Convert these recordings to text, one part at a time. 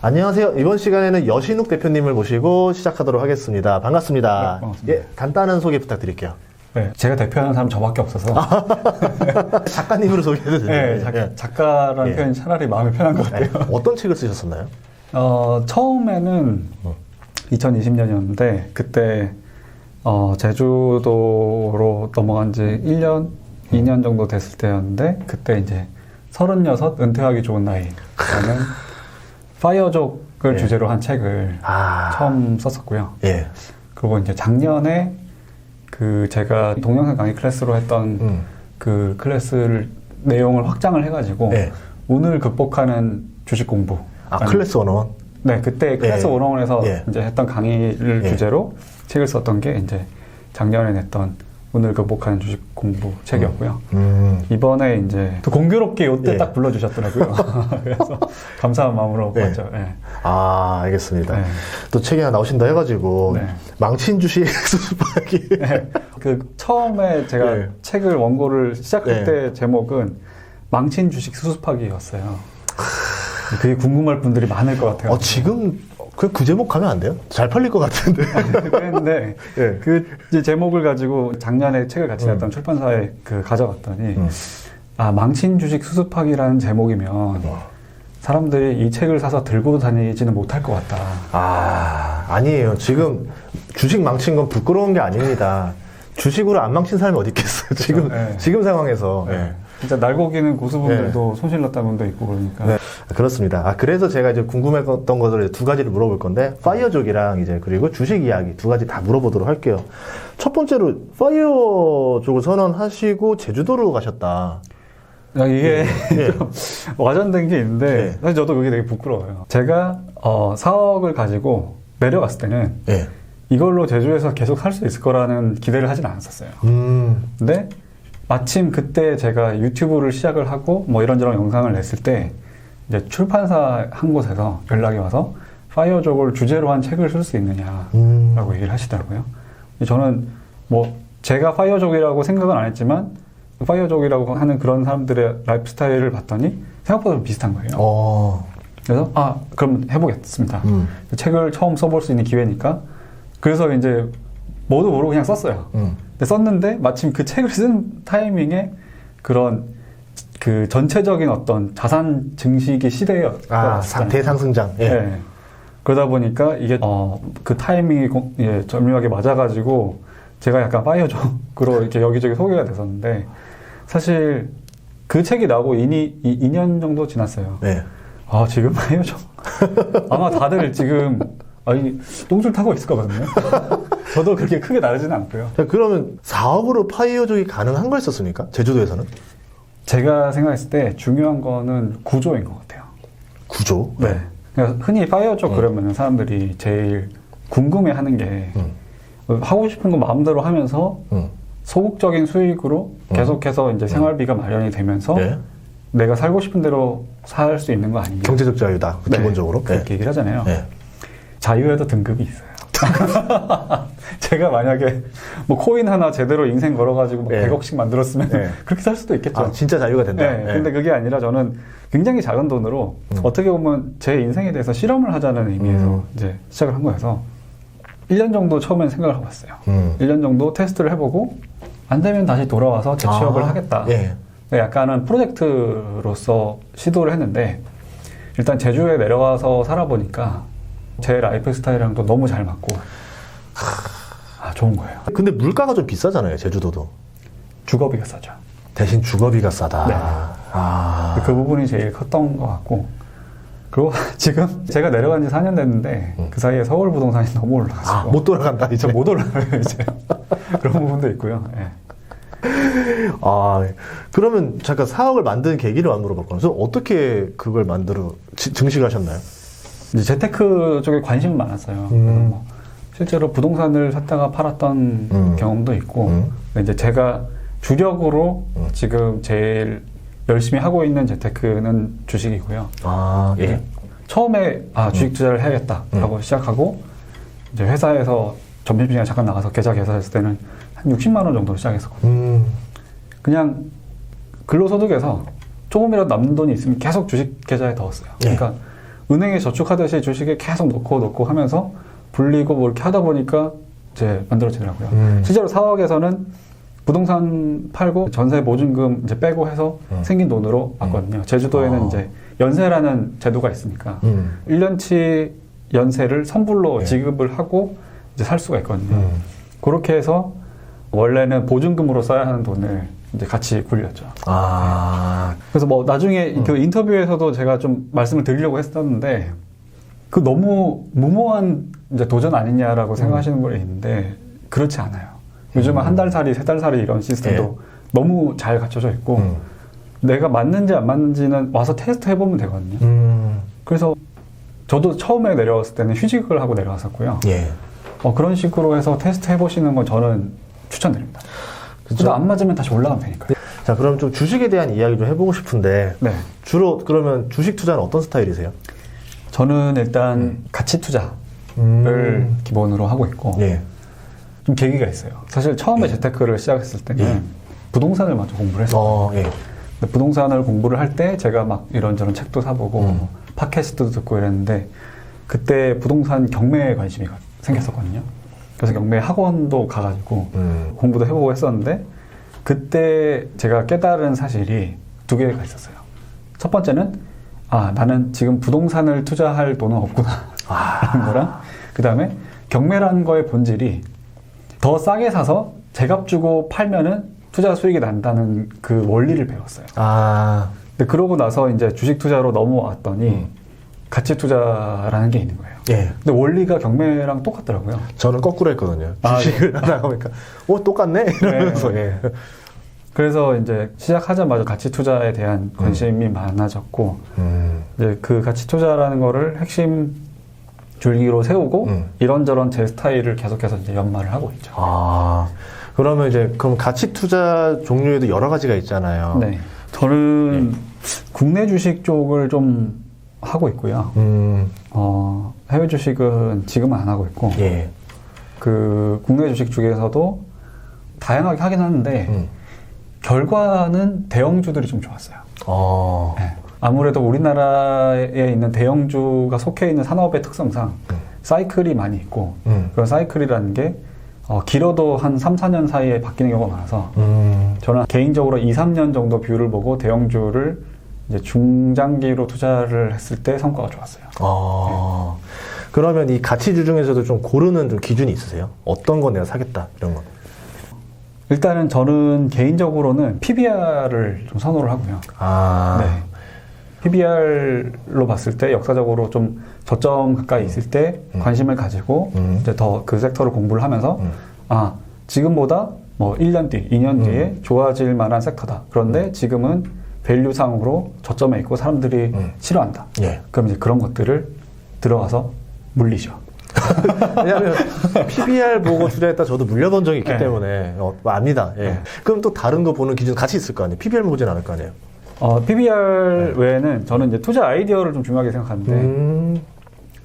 안녕하세요. 이번 시간에는 여신욱 대표님을 모시고 시작하도록 하겠습니다. 반갑습니다. 네, 반갑습니다. 예, 간단한 소개 부탁드릴게요. 네, 제가 대표하는 사람 저밖에 없어서 작가님으로 소개해도 네, 되나요? 작, 작가라는 예. 표현이 차라리 마음이 편한 것 예. 같아요. 어떤 책을 쓰셨었나요? 어, 처음에는 어. 2020년이었는데 그때 어, 제주도로 넘어간 지 1년, 2년 정도 됐을 때였는데 그때 이제 36 은퇴하기 좋은 나이라는 파이어족을 예. 주제로 한 책을 아, 처음 썼었고요. 예. 그리고 이제 작년에 그 제가 동영상 강의 클래스로 했던 음. 그 클래스를 내용을 확장을 해가지고 예. 오늘 극복하는 주식 공부. 아, 클래스 원원. 네, 그때 클래스 예. 원원에서 예. 이제 했던 강의를 예. 주제로 책을 썼던 게 이제 작년에 냈던 오늘 극복하는 주식 공부 책이었고요. 음. 이번에 이제 또 공교롭게 이때 예. 딱 불러주셨더라고요. 그래서 감사한 마음으로 예. 봤죠. 예. 아, 알겠습니다. 네. 또 책이 하나 나오신다 해가지고, 네. 망친 주식 수습하기. 네. 그 처음에 제가 네. 책을 원고를 시작할 네. 때 제목은 망친 주식 수습하기였어요. 그게 궁금할 분들이 많을 것 같아요. 어, 지금, 그, 그 제목 가면 안 돼요? 잘 팔릴 것 같은데. 그랬는데 예. 그 제목을 가지고 작년에 책을 같이 음. 냈던 출판사에 그 가져갔더니 음. 아 망친 주식 수습하기라는 제목이면 사람들이 이 책을 사서 들고 다니지는 못할 것 같다. 아, 아니에요. 지금 주식 망친 건 부끄러운 게 아닙니다. 주식으로 안 망친 사람이 어디 있겠어요. 지금, 네. 지금 상황에서. 네. 진짜 날고기는 고수분들도 손실났다는 분도 있고 그러니까 네, 그렇습니다. 아, 그래서 제가 이제 궁금했던 것을 두 가지를 물어볼 건데, 파이어족이랑 이제 그리고 주식 이야기 두 가지 다 물어보도록 할게요. 첫 번째로, 파이어족을 선언하시고 제주도로 가셨다. 야, 이게 예. 좀 와전된 게 있는데 네. 사실 저도 그게 되게 부끄러워요. 제가 어, 사억을 가지고 내려갔을 때는 예. 이걸로 제주에서 계속 살 수 있을 거라는 기대를 하진 않았었어요. 음, 근데 마침 그때 제가 유튜브를 시작을 하고 뭐 이런저런 영상을 냈을 때 이제 출판사 한 곳에서 연락이 와서 파이어족을 주제로 한 책을 쓸 수 있느냐라고 음. 얘기를 하시더라고요. 저는 뭐 제가 파이어족이라고 생각은 안 했지만 파이어족이라고 하는 그런 사람들의 라이프 스타일을 봤더니 생각보다 좀 비슷한 거예요. 어, 그래서 아 그럼 해보겠습니다. 음, 그 책을 처음 써볼 수 있는 기회니까 그래서 이제 뭐도 모르고 그냥 썼어요. 음. 근데 썼는데 마침 그 책을 쓴 타이밍에 그런 그 전체적인 어떤 자산 증식의 시대였 아, 상, 대상승장. 예. 네. 그러다 보니까 이게 어, 그 타이밍이 고- 예, 절묘하게 맞아가지고 제가 약간 파이어족으로 이렇게 여기저기 소개가 됐었는데 사실 그 책이 나고 2, 2년 정도 지났어요. 네. 아 지금 파이어족 아마 다들 지금 아니 똥줄 타고 있을 거거든요. 저도 그렇게 크게 다르지는 않고요. 자, 그러면 4억으로 파이어족이 가능한 거였었습니까? 제주도에서는? 제가 생각했을 때 중요한 거는 구조인 것 같아요. 구조? 네. 그러니까 흔히 파이어족 그러면 사람들이 제일 궁금해하는 게 음, 하고 싶은 거 마음대로 하면서 음. 소극적인 수익으로 음. 계속해서 이제 생활비가 마련이 되면서 네. 내가 살고 싶은 대로 살 수 있는 거 아니냐. 경제적 자유다. 네, 기본적으로. 그렇게 얘기를 하잖아요. 네. 자유에도 등급이 있어요. 제가 만약에 뭐 코인 하나 제대로 인생 걸어가지고 뭐 네. 100억씩 만들었으면 네. 그렇게 살 수도 있겠죠. 아, 진짜 자유가 된다. 네, 근데 그게 아니라 저는 굉장히 작은 돈으로 음. 어떻게 보면 제 인생에 대해서 실험을 하자는 의미에서 음. 이제 시작을 한 거여서 1년 정도 처음엔 생각을 해봤어요. 음. 1년 정도 테스트를 해보고 안 되면 다시 돌아와서 재취업을 아, 하겠다. 예. 약간은 프로젝트로서 시도를 했는데 일단 제주에 내려가서 살아보니까 제 라이프 스타일이랑도 너무 잘 맞고 아 좋은 거예요. 근데 물가가 좀 비싸잖아요, 제주도도. 주거비가 싸죠. 대신 주거비가 싸다. 네. 아. 그 부분이 제일 컸던 것 같고 그리고 지금 제가 내려간 지 4년 됐는데 그 사이에 서울 부동산이 너무 올라가지고 아, 못 돌아간다, 이제. 못 올라가요 이제 그런 부분도 있고요. 예. 아, 그러면 잠깐 사업을 만드는 계기를 안 물어봤거든요. 그래서 어떻게 그걸 만들어, 지- 증식하셨나요? 이제 재테크 쪽에 관심이 많았어요. 음. 뭐 실제로 부동산을 샀다가 팔았던 음. 경험도 있고 음. 이제 제가 주력으로 음. 지금 제일 열심히 하고 있는 재테크는 주식이고요. 아, 예. 이제 처음에 아 주식 투자를 해야겠다라고 시작하고 이제 회사에서 점심시간에 잠깐 나가서 계좌 계산했을 때는 한 60만 원 정도로 시작했었거든요. 음, 그냥 근로소득에서 조금이라도 남는 돈이 있으면 계속 주식 계좌에 넣었어요. 예. 그러니까 은행에 저축하듯이 주식에 계속 넣고 넣고 하면서 불리고 뭐 이렇게 하다 보니까 이제 만들어지더라고요. 음. 실제로 4억에서는 부동산 팔고 전세 보증금 이제 빼고 해서 음. 생긴 돈으로 왔거든요. 제주도에는 아. 이제 연세라는 제도가 있으니까 음. 1년치 연세를 선불로 예. 지급을 하고 이제 살 수가 있거든요. 음. 그렇게 해서 원래는 보증금으로 써야 하는 돈을 이제 같이 굴렸죠. 아, 그래서 뭐 나중에 음. 그 인터뷰에서도 제가 좀 말씀을 드리려고 했었는데 그 너무 무모한 이제 도전 아니냐라고 생각하시는 분이 있는데 그렇지 않아요. 요즘은 음. 한달 살이, 세 달 살이 이런 시스템도 너무 잘 갖춰져 있고 음. 내가 맞는지 안 맞는지는 와서 테스트 해보면 되거든요. 음. 그래서 저도 처음에 내려왔을 때는 휴직을 하고 내려왔었고요. 예. 어, 그런 식으로 해서 테스트 해보시는 건 저는 추천드립니다. 근데 안 맞으면 다시 올라가면 되니까요. 자, 그럼 좀 주식에 대한 이야기 좀 해보고 싶은데, 네. 주로 그러면 주식 투자는 어떤 스타일이세요? 저는 일단 음. 가치 투자를 기본으로 하고 있고 예. 좀 계기가 있어요. 사실 처음에 예. 재테크를 시작했을 때는 예. 부동산을 먼저 공부를 했어요. 어, 예. 부동산을 공부를 할 때 제가 막 이런저런 책도 사보고 음. 뭐 팟캐스트도 듣고 이랬는데 그때 부동산 경매에 관심이 가- 생겼었거든요. 그래서 경매 학원도 가가지고 음. 공부도 해보고 했었는데 그때 제가 깨달은 사실이 두 개가 있었어요. 첫 번째는 아 나는 지금 부동산을 투자할 돈은 없구나 라는 거랑 그 다음에 경매라는 거의 본질이 더 싸게 사서 제값 주고 팔면은 투자 수익이 난다는 그 원리를 배웠어요. 아, 근데 그러고 나서 이제 주식 투자로 넘어왔더니 음. 가치 투자라는 게 있는 거예요. 예. 근데 원리가 경매랑 똑같더라고요. 저는 거꾸로 했거든요. 아, 주식을 하다 보니까, 어, 똑같네? 이러면서, 예. 그래서 이제 시작하자마자 가치 투자에 대한 관심이 많아졌고 음. 이제 그 가치 투자라는 거를 핵심 줄기로 세우고 음. 이런저런 제 스타일을 계속해서 이제 연마를 하고 있죠. 아, 그러면 이제, 그럼 가치 투자 종류에도 여러 가지가 있잖아요. 네. 저는 예. 국내 주식 쪽을 좀 하고 있고요. 음, 어, 해외 주식은 지금은 안 하고 있고 예. 그 국내 주식 중에서도 다양하게 하긴 하는데 음. 결과는 대형주들이 좀 좋았어요. 어, 네. 아무래도 우리나라에 있는 대형주가 속해 있는 산업의 특성상 음. 사이클이 많이 있고 음. 그런 사이클이라는 게 어, 길어도 한 3, 4년 사이에 바뀌는 경우가 많아서 음. 저는 개인적으로 2, 3년 정도 뷰를 보고 대형주를 이제 중장기로 투자를 했을 때 성과가 좋았어요. 어, 그러면 이 가치주 중에서도 좀 고르는 좀 기준이 있으세요? 어떤 건 내가 사겠다, 이런 거. 일단은 저는 개인적으로는 PBR을 좀 선호를 하고요. 아, 네. PBR로 봤을 때 역사적으로 좀 저점 가까이 있을 때 음. 관심을 가지고 음. 이제 더 그 섹터를 공부를 하면서 음. 아 지금보다 뭐 1년 뒤, 2년 음. 뒤에 좋아질 만한 섹터다. 그런데 지금은 밸류상으로 저점에 있고 사람들이 음. 싫어한다. 예. 그럼 이제 그런 것들을 들어가서 물리죠. 왜냐하면 PBR 보고 투자했다 저도 물려본 적이 있기 네. 때문에 어, 압니다. 예. 네. 그럼 또 다른 거 보는 기준 같이 있을 거 아니에요? PBR 보진 않을 거 아니에요? 어, PBR 외에는 저는 이제 투자 아이디어를 좀 중요하게 생각하는데 네. 음,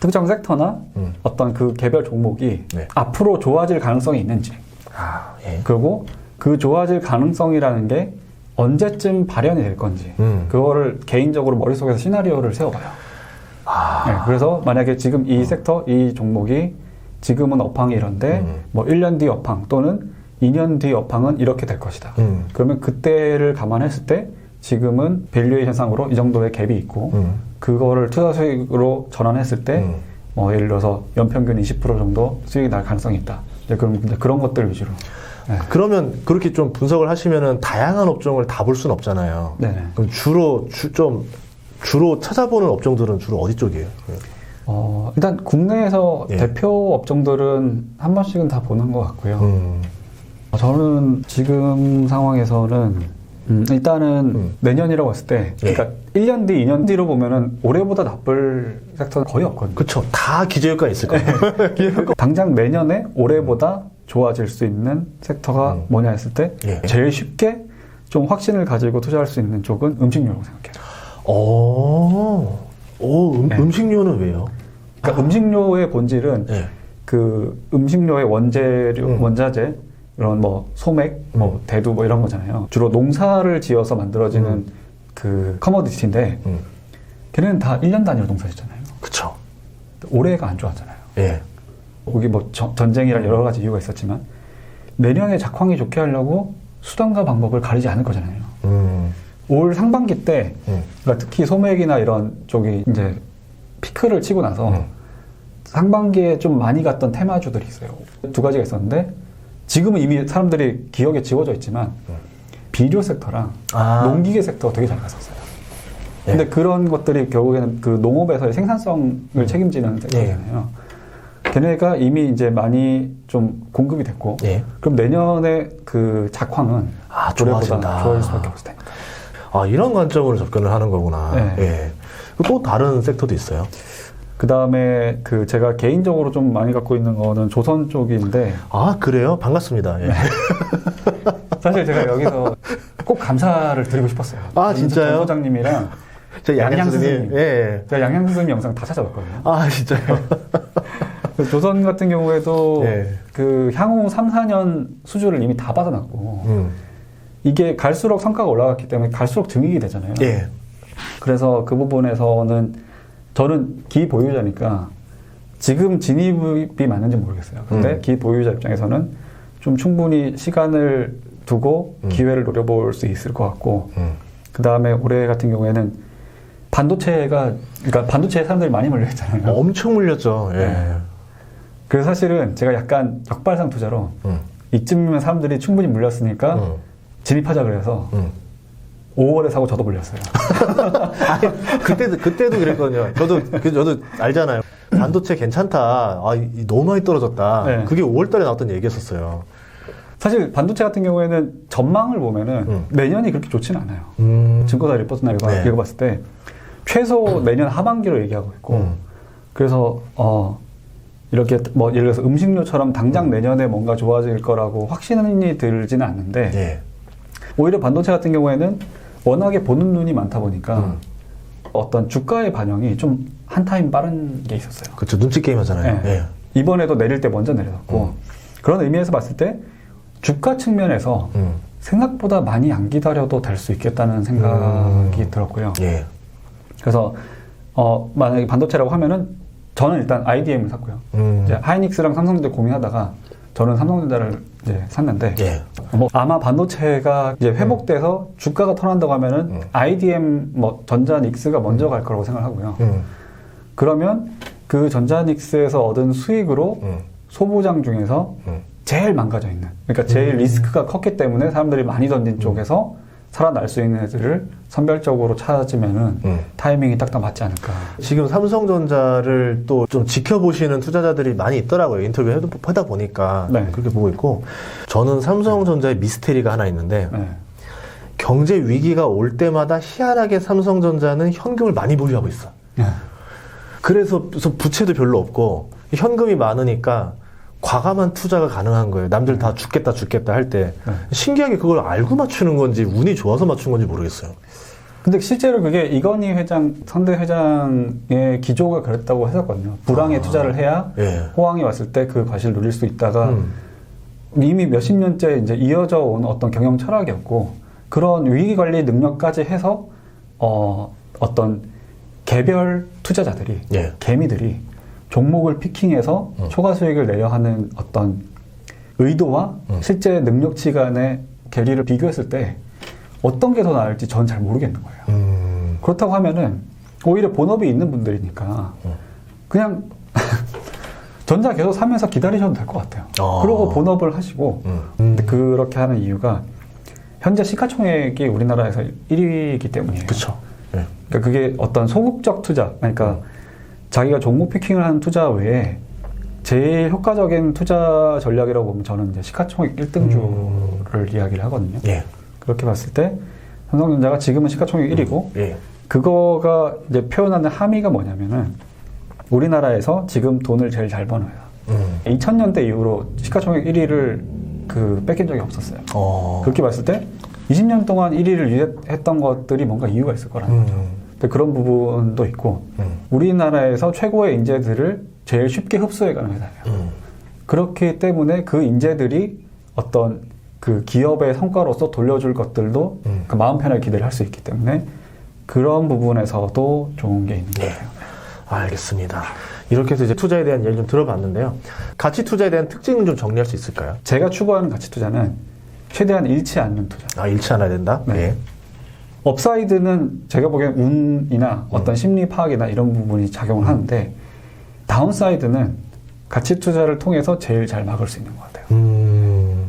특정 섹터나 음. 어떤 그 개별 종목이 네. 앞으로 좋아질 가능성이 있는지 아, 예. 그리고 그 좋아질 가능성이라는 게 언제쯤 발현이 될 건지 음. 그거를 개인적으로 머릿속에서 시나리오를 세워봐요. 아, 네, 그래서 만약에 지금 이 섹터, 이 종목이 지금은 업황이 이런데 음. 뭐 1년 뒤 업황 또는 2년 뒤 업황은 이렇게 될 것이다. 음. 그러면 그때를 감안했을 때 지금은 밸류에이션 상으로 이 정도의 갭이 있고 음. 그거를 투자 수익으로 전환했을 때 음. 뭐 예를 들어서 연평균 20% 정도 수익이 날 가능성이 있다. 이제 그럼 그런 것들 위주로. 네. 그러면 그렇게 좀 분석을 하시면은 다양한 업종을 다 볼 수는 없잖아요. 네네. 그럼 주로 주, 좀 주로 찾아보는 업종들은 주로 어디 쪽이에요? 어, 일단 국내에서 예. 대표 업종들은 한 번씩은 다 보는 것 같고요. 음. 어, 저는 지금 상황에서는 음, 일단은 음. 내년이라고 했을 때, 예. 그러니까 1년 뒤, 2년 뒤로 보면은 올해보다 나쁠 섹터는 거의 없거든요. 그쵸. 다 기저효과 있을 거예요. 당장 내년에 올해보다 좋아질 수 있는 섹터가 음. 뭐냐 했을 때, 예. 제일 쉽게 좀 확신을 가지고 투자할 수 있는 쪽은 음식료라고 생각해요. 오, 오 음, 네. 음식료는 왜요? 그러니까 음식료의 본질은 예. 그 음식료의 원재료, 음. 원자재, 이런 뭐 소맥, 뭐 대두 뭐 이런 거잖아요. 주로 농사를 지어서 만들어지는 음. 그 커머디티인데 음. 걔네는 다 1년 단위로 농사 짓잖아요. 그쵸. 올해가 안 좋았잖아요. 예. 거기 뭐 저- 전쟁이랑 여러 가지 이유가 있었지만 내년에 작황이 좋게 하려고 수단과 방법을 가리지 않을 거잖아요. 음, 올 상반기 때 음, 그러니까 특히 소맥이나 이런 쪽이 이제 피크를 치고 나서 음. 상반기에 좀 많이 갔던 테마주들이 있어요. 두 가지가 있었는데 지금은 이미 사람들이 기억에 지워져 있지만 비료 섹터랑 음. 아. 농기계 섹터가 되게 잘 갔었어요. 예. 근데 그런 것들이 결국에는 그 농업에서의 생산성을 책임지는 섹터잖아요. 걔네가 이미 이제 많이 좀 공급이 됐고 예. 그럼 내년에 그 작황은 아, 올해보다. 좋아질 수밖에 없을 테니까. 아, 이런 관점으로 접근을 하는 거구나. 네. 예. 또 다른 섹터도 있어요. 그 다음에 그 제가 개인적으로 좀 많이 갖고 있는 거는 조선 쪽인데 아, 그래요? 반갑습니다. 예. 사실 제가 여기서 꼭 감사를 드리고 싶었어요. 아, 진짜요? 전 소장님이랑 저 양양. 스님. 예, 예. 제가 양양 선생님 영상 다 찾아봤거든요. 아, 진짜요? 그 조선 같은 경우에도 예. 그 향후 3, 4년 수주를 이미 다 받아놨고 음. 이게 갈수록 성과가 올라갔기 때문에 갈수록 증액이 되잖아요. 예. 그래서 그 부분에서는 저는 기 보유자니까 지금 진입이 맞는지 모르겠어요. 근데 음. 기 보유자 입장에서는 좀 충분히 시간을 두고 음. 기회를 노려볼 수 있을 것 같고 음. 그 다음에 올해 같은 경우에는 반도체가 그러니까 반도체에 사람들이 많이 몰려있잖아요. 엄청 물렸죠. 예. 네. 그래서 사실은 제가 약간 역발상 투자로 음. 이쯤이면 사람들이 충분히 물렸으니까 음. 진입하자 그래서 음. 5월에 사고 저도 물렸어요. 그때도 그때도 그랬거든요. 저도 그 저도 알잖아요. 반도체 괜찮다. 아, 이- 너무 많이 떨어졌다. 네. 그게 5월달에 나왔던 얘기였었어요. 사실 반도체 같은 경우에는 전망을 보면은 음. 내년이 그렇게 좋지는 않아요. 음. 증거사 리포트나 이거 네. 읽어봤을 때 최소 내년 하반기로 얘기하고 있고 음. 그래서 어 이렇게 뭐 예를 들어서 음식료처럼 당장 내년에 뭔가 좋아질 거라고 확신이 들지는 않는데 예. 오히려 반도체 같은 경우에는 워낙에 보는 눈이 많다 보니까 음. 어떤 주가의 반영이 좀 한 타임 빠른 게 있었어요. 그렇죠. 눈치 게임 하잖아요. 네. 예. 이번에도 내릴 때 먼저 내려졌고 음. 그런 의미에서 봤을 때 주가 측면에서 음. 생각보다 많이 안 기다려도 될 수 있겠다는 생각이 음. 들었고요. 예. 그래서 어, 만약에 반도체라고 하면은 저는 일단 IDM을 샀고요. 음. 이제 하이닉스랑 삼성전자 고민하다가 저는 삼성전자를 이제 샀는데 예. 뭐 아마 반도체가 이제 회복돼서 주가가 턴한다고 하면은 음. IDM 뭐 전자닉스가 먼저 갈 거라고 생각하고요. 음. 그러면 그 전자닉스에서 얻은 수익으로 음. 소부장 중에서 음. 제일 망가져 있는 그러니까 제일 음. 리스크가 컸기 때문에 사람들이 많이 던진 쪽에서 살아날 수 있는 애들을 선별적으로 찾으면은 음. 타이밍이 딱딱 맞지 않을까. 지금 삼성전자를 또 좀 지켜보시는 투자자들이 많이 있더라고요. 인터뷰 해도- 하다 보니까 네. 그렇게 보고 있고 저는 삼성전자의 미스테리가 하나 있는데 네. 경제 위기가 올 때마다 희한하게 삼성전자는 현금을 많이 보유하고 있어. 네. 그래서 그래서 부채도 별로 없고 현금이 많으니까 과감한 투자가 가능한 거예요. 남들 다 죽겠다 죽겠다 할때 네. 신기하게 그걸 알고 맞추는 건지 운이 좋아서 맞춘 건지 모르겠어요. 근데 실제로 그게 이건희 회장, 선대 회장의 기조가 그랬다고 했었거든요. 불황에 아. 투자를 해야 예. 호황이 왔을 때 그 과실을 누릴 수 있다가 음. 이미 몇십 년째 이제 이어져 온 어떤 경영 철학이었고 그런 위기 관리 능력까지 해서 어, 어떤 개별 투자자들이 예. 개미들이 종목을 피킹해서 음. 초과 수익을 내려 하는 어떤 의도와 음. 실제 능력치 간의 괴리를 비교했을 때 어떤 게 더 나을지 전 잘 모르겠는 거예요. 음. 그렇다고 하면은 오히려 본업이 있는 분들이니까 음. 그냥 전자 계속 사면서 기다리셔도 될 것 같아요. 어. 그리고 본업을 하시고 음. 근데 그렇게 하는 이유가 현재 시가총액이 우리나라에서 1위이기 때문이에요. 그쵸. 예. 그러니까 그게 어떤 소극적 투자, 그러니까 자기가 종목 피킹을 하는 투자 외에 제일 효과적인 투자 전략이라고 보면 저는 이제 시가총액 1등주를 이야기를 하거든요. 예. 그렇게 봤을 때 삼성전자가 지금은 시가총액 1위고 예. 그거가 이제 표현하는 함의가 뭐냐면은 우리나라에서 지금 돈을 제일 잘 버는 회사. 음. 2000년대 이후로 시가총액 1위를 그 뺏긴 적이 없었어요. 어. 그렇게 봤을 때 20년 동안 1위를 유지했던 것들이 뭔가 이유가 있을 거라는 음. 거죠. 근데 그런 부분도 있고 음. 우리나라에서 최고의 인재들을 제일 쉽게 흡수해가는 회사예요. 음. 그렇기 때문에 그 인재들이 어떤 그 기업의 성과로서 돌려줄 것들도 음. 그 마음 편하게 기대를 할 수 있기 때문에 그런 부분에서도 좋은 게 있는 것 예. 같아요. 알겠습니다. 이렇게 해서 이제 투자에 대한 얘기 좀 들어봤는데요. 가치 투자에 대한 특징은 좀 정리할 수 있을까요? 제가 추구하는 가치 투자는 최대한 잃지 않는 투자. 아, 잃지 않아야 된다? 네. 예. 업사이드는 제가 보기엔 운이나 어떤 심리 파악이나 이런 부분이 작용을 하는데 다운사이드는 가치 투자를 통해서 제일 잘 막을 수 있는 것 같아요. 음,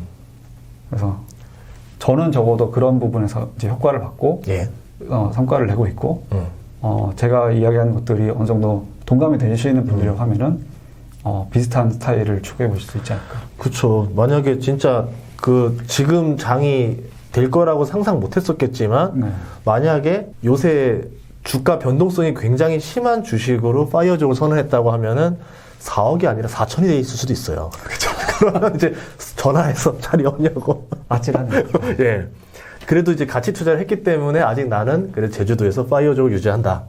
그래서 저는 적어도 그런 부분에서 이제 효과를 받고 예. 어, 성과를 내고 있고 음. 어, 제가 이야기하는 것들이 어느 정도 동감이 되시는 분들이라고 하면은 어, 비슷한 스타일을 추구해 보실 수 있지 않을까. 그쵸. 만약에 진짜 그 지금 장이 될 거라고 상상 못 했었겠지만, 네. 만약에 요새 주가 변동성이 굉장히 심한 주식으로 파이어족을 선언했다고 하면은 4억이 아니라 4천이 돼 있을 수도 있어요. 그렇죠. 그러면 이제 전화해서 자리 없냐고. 아찔하네요. 예. 그래도 이제 가치 투자를 했기 때문에 아직 나는 그래 제주도에서 파이어족을 유지한다.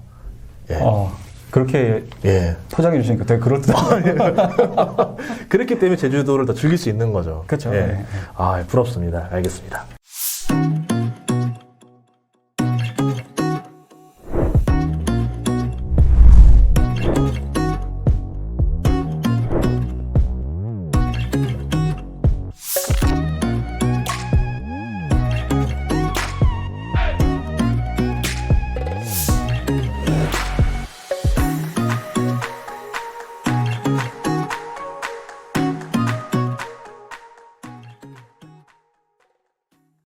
예. 어, 그렇게 예. 포장해 주시니까 되게 그럴듯하네요. 그렇기 때문에 제주도를 더 즐길 수 있는 거죠. 그쵸. 예. 네, 네. 아, 부럽습니다. 알겠습니다.